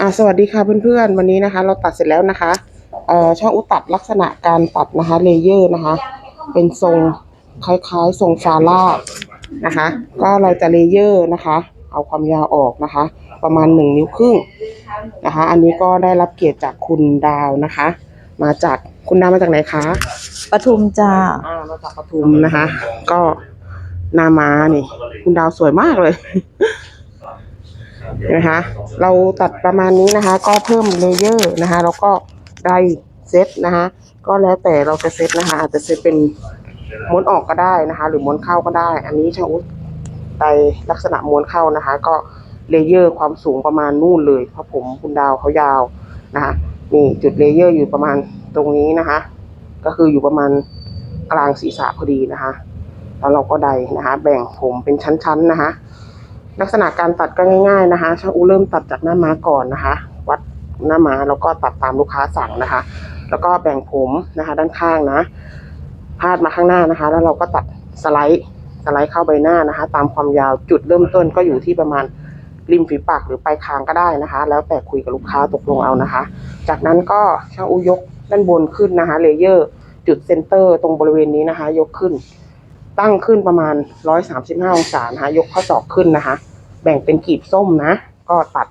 อ่าสวัสดีค่ะเพื่อนๆ วันนี้นะคะ เราตัดเสร็จแล้วนะคะเอ่อช่างอุตัดลักษณะการตัดนะคะเลเยอร์นะคะ เป็นทรงคล้ายๆ ทรงฟาร่านะคะ ก็เราจะเลเยอร์นะคะ เอาความยาวออกนะคะ ประมาณหนึ่งนิ้วครึ่งนะคะ อันนี้ก็ได้รับเกียรติจากคุณดาวนะคะ มาจากคุณดาวมาจากไหนคะปทุมจ้าอ่ามาจากปทุมนะคะ ก็หนามานี่ คุณดาวสวยมากเลยเห็ นไหมคะ เราตัดประมาณนี้นะคะ ก็เพิ่มเลเยอร์นะคะ แล้วก็ไดเซตนะคะ ก็แล้วแต่เราจะเซตนะคะ อาจจะเซตเป็นม้วนออกก็ได้นะคะ หรือม้วนเข้าก็ได้ อันนี้ชางอุ๊ดไดลักษณะม้วนเข้านะคะ ก็เลเยอร์ความสูงประมาณนู่นเลยเพราะผมคุณดาวเขายาวนะคะนี่จุดเลเยอร์อยู่ประมาณตรงนี้นะคะ ก็คืออยู่ประมาณกลางศีรษะพอดีนะคะ แล้วเราก็ไดนะคะ แบ่งผมเป็นชั้นๆนะคะ ลักษณะการตัดก็ง่าย ๆนะคะช่างอูเริ่มตัดจากหน้าม้าก่อนนะคะ วัดหน้าม้าแล้วก็ตัดตามลูกค้าสั่งนะคะ แล้วก็แบ่งผมนะคะ ด้านข้างนะ พาดมาข้างหน้านะคะ แล้วเราก็ตัดสไลด์สไลด์เข้าใบหน้านะคะ ตามความยาวจุดเริ่มต้นก็อยู่ที่ประมาณริมฝีปากหรือปลายคางก็ได้นะคะ แล้วแต่คุยกับลูกค้าตกลงเอานะคะ จากนั้นก็ช่างอูยกด้านบนขึ้นนะคะเลเยอร์จุดเซนเตอร์ตรงบริเวณนี้นะคะ ยกขึ้น ตั้งขึ้นประมาณ 135 องศานะคะยกข้อศอกขึ้นนะคะ แบ่งเป็นกีบส้มนะ ก็ตัด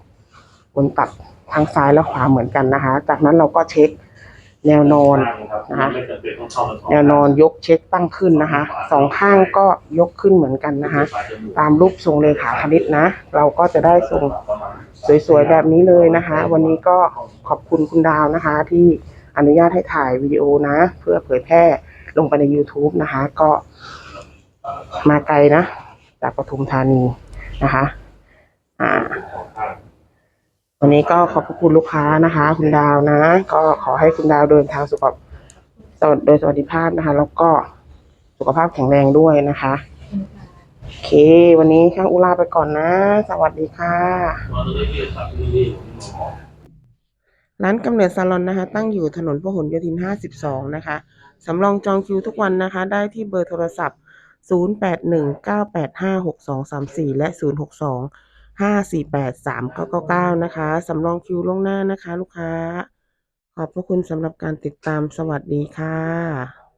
บนตัดทางซ้ายและขวาเหมือนกันนะคะ จากนั้นเราก็เช็คแนวนอนนะคะ แนวนอนยกเช็คตั้งขึ้นนะคะสองข้างก็ยกขึ้นเหมือนกันนะคะ ตามรูปทรงเลขาคณิตนะ เราก็จะได้ทรงสวยๆแบบนี้เลยนะคะ วันนี้ก็ขอบคุณคุณดาวนะคะ ที่อนุญาตให้ถ่ายวิดีโอนะ เพื่อเผยแพร่ลงไปใน YouTube นะคะ ก็มาไกลนะ จากปทุมธานี นะคะ อ่า วันนี้ก็ขอบพระคุณลูกค้านะคะ คุณดาวนะ ก็ขอให้คุณดาวเดินทางสุขภาพสวัสดโดยสวัสดิภาพนะคะ แล้วก็สุขภาพแข็งแรงด้วยนะคะโอเค วันนี้ช่างอุลาไปก่อนนะ สวัสดีค่ะ ร้านกำเนิดซาลอนนะคะ ตั้งอยู่ถนนพหลโยธิน 52 นะคะ สำรองจองคิวทุกวันนะคะ ได้ที่เบอร์โทรศัพท์ 0819856234 และ 062 548 3999 นะคะ สำรองคิวล่วงหน้านะคะ ลูกค้า ขอบพระคุณสำหรับการติดตามสวัสดีค่ะ